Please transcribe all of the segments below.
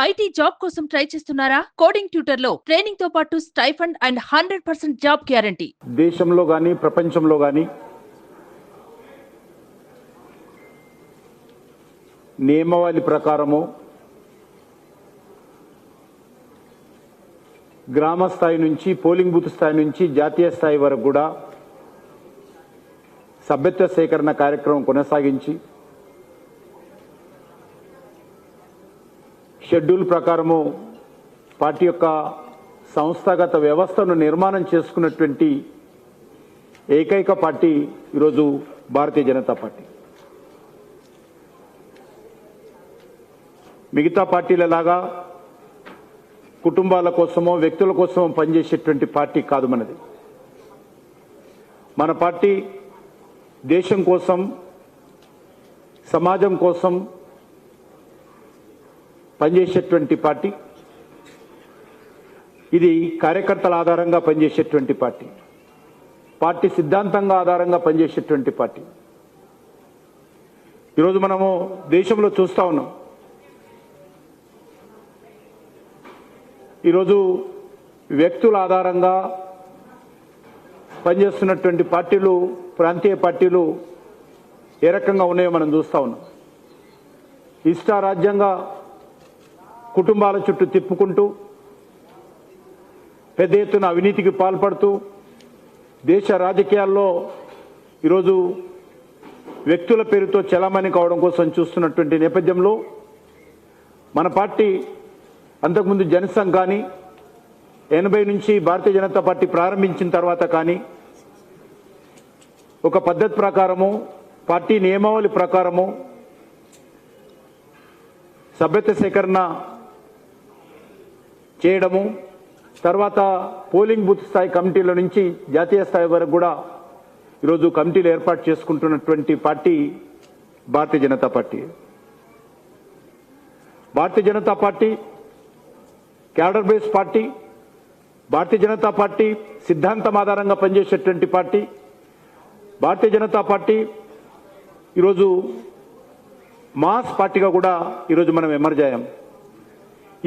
IT job కోసం try చేస్తున్నారా? Coding ట్యూటర్లో ట్రైనింగ్తో పాటు stipend and hundred percent job guarantee. దేశంలో కానీ ప్రపంచంలో కానీ నియమావళి ప్రకారము గ్రామ స్థాయి నుంచి పోలింగ్ బూత్ స్థాయి నుంచి జాతీయ స్థాయి వరకు కూడా సభ్యత్వ సేకరణ కార్యక్రమం కొనసాగించి షెడ్యూల్ ప్రకారము పార్టీ యొక్క సంస్థాగత వ్యవస్థను నిర్మాణం చేసుకున్నటువంటి ఏకైక పార్టీ ఈరోజు భారతీయ జనతా పార్టీ. మిగతా పార్టీలలాగా కుటుంబాల కోసమో వ్యక్తుల కోసమో పనిచేసేటువంటి పార్టీ కాదు మనది. మన పార్టీ దేశం కోసం సమాజం కోసం పనిచేసేటువంటి పార్టీ. ఇది కార్యకర్తల ఆధారంగా పనిచేసేటువంటి పార్టీ. పార్టీ సిద్ధాంతంగా ఆధారంగా పనిచేసేటువంటి పార్టీ. ఈరోజు మనము దేశంలో చూస్తా ఉన్నాం. ఈరోజు వ్యక్తుల ఆధారంగా పనిచేస్తున్నటువంటి పార్టీలు ప్రాంతీయ పార్టీలు ఏ రకంగా ఉన్నాయో మనం చూస్తా ఉన్నాం. ఇష్టారాజ్యంగా కుటుంబాల చుట్టూ తిప్పుకుంటూ పెద్ద ఎత్తున అవినీతికి పాల్పడుతూ దేశ రాజకీయాల్లో ఈరోజు వ్యక్తుల పేరుతో చలామణి కావడం కోసం చూస్తున్నటువంటి నేపథ్యంలో మన పార్టీ అంతకుముందు జనసంఘ్ కానీ ఎనభై నుంచి భారతీయ జనతా పార్టీ ప్రారంభించిన తర్వాత కానీ ఒక పద్ధతి ప్రకారము పార్టీ నియమావళి ప్రకారము సభ్యత సేకరణ చేయడము తర్వాత పోలింగ్ బూత్ స్థాయి కమిటీల నుంచి జాతీయ స్థాయి వరకు కూడా ఈరోజు కమిటీలు ఏర్పాటు చేసుకుంటున్నటువంటి party Bharatiya Janata party. Bharatiya Janata party cadre base party Bharatiya Janata party సిద్ధాంతం ఆధారంగా పనిచేసేటువంటి పార్టీ భారతీయ జనతా పార్టీ ఈరోజు మాస్ పార్టీగా కూడా ఈరోజు మనం ఎమర్జ్ అయ్యాం.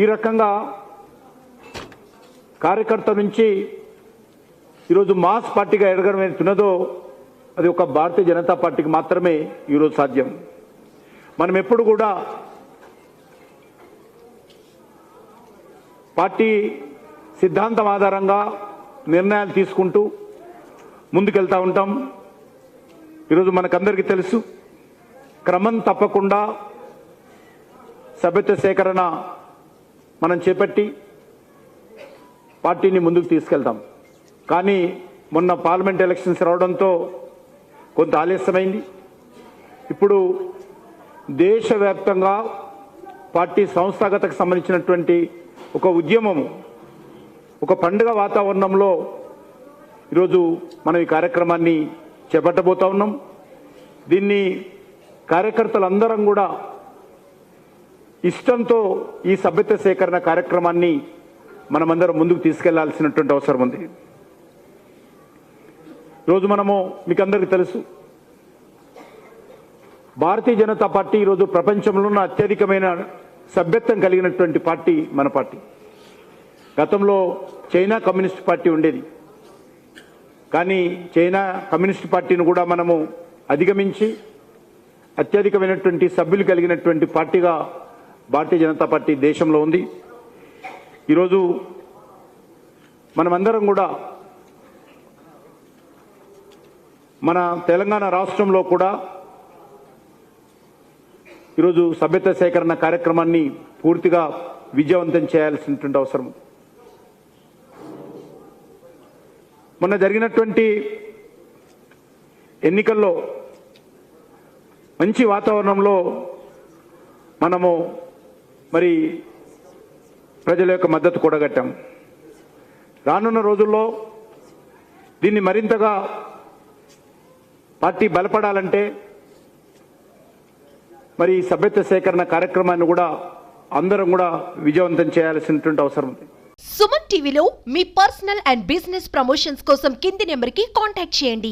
ఈ రకంగా కార్యకర్త నుంచి ఈరోజు మాస్ పార్టీగా ఎదగడం ఏదైతున్నదో అది ఒక భారతీయ జనతా పార్టీకి మాత్రమే ఈరోజు సాధ్యం. మనం ఎప్పుడు కూడా పార్టీ సిద్ధాంతం ఆధారంగా నిర్ణయాలు తీసుకుంటూ ముందుకెళ్తూ ఉంటాం. ఈరోజు మనకందరికీ తెలుసు క్రమం తప్పకుండా సభ్యత్వ సేకరణ మనం చేపట్టి పార్టీని ముందుకు తీసుకెళ్తాం కానీ మొన్న పార్లమెంట్ ఎలక్షన్స్ రావడంతో కొంత ఆలస్యమైంది. ఇప్పుడు దేశవ్యాప్తంగా పార్టీ సంస్థాగతకు సంబంధించినటువంటి ఒక ఉద్యమం ఒక పండుగ వాతావరణంలో ఈరోజు మనం ఈ కార్యక్రమాన్ని చేపట్టబోతా ఉన్నాం. దీన్ని కార్యకర్తలందరం కూడా ఇష్టంతో ఈ సభ్యత సేకరణ కార్యక్రమాన్ని మనమందరం ముందుకు తీసుకెళ్ళాల్సినటువంటి అవసరం ఉంది. ఈరోజు మనము మీకు అందరికీ తెలుసు భారతీయ జనతా పార్టీ ఈరోజు ప్రపంచంలో ఉన్న అత్యధికమైన సభ్యత్వం కలిగినటువంటి పార్టీ మన పార్టీ. గతంలో చైనా కమ్యూనిస్ట్ పార్టీ ఉండేది. కానీ చైనా కమ్యూనిస్ట్ పార్టీని కూడా మనము అధిగమించి అత్యధికమైనటువంటి సభ్యులు కలిగినటువంటి పార్టీగా భారతీయ జనతా పార్టీ దేశంలో ఉంది. ఈరోజు మనమందరం కూడా మన తెలంగాణ రాష్ట్రంలో కూడా ఈరోజు సభ్యత సేకరణ కార్యక్రమాన్ని పూర్తిగా విజయవంతం చేయాల్సినటువంటి అవసరం. మొన్న జరిగినటువంటి ఎన్నికల్లో మంచి వాతావరణంలో మనము మరి ప్రజల యొక్క మద్దతు కూడగట్టాం. రానున్న రోజుల్లో దీన్ని మరింతగా పార్టీ బలపడాలంటే మరి ఈ సభ్యత్వ సేకరణ కార్యక్రమాన్ని కూడా అందరం కూడా విజయవంతం చేయాల్సినటువంటి అవసరం ఉంది. సుమన్ టీవీలో మీ పర్సనల్ అండ్ బిజినెస్ ప్రమోషన్స్ కోసం కింది నెంబర్కి కాంటాక్ట్ చేయండి.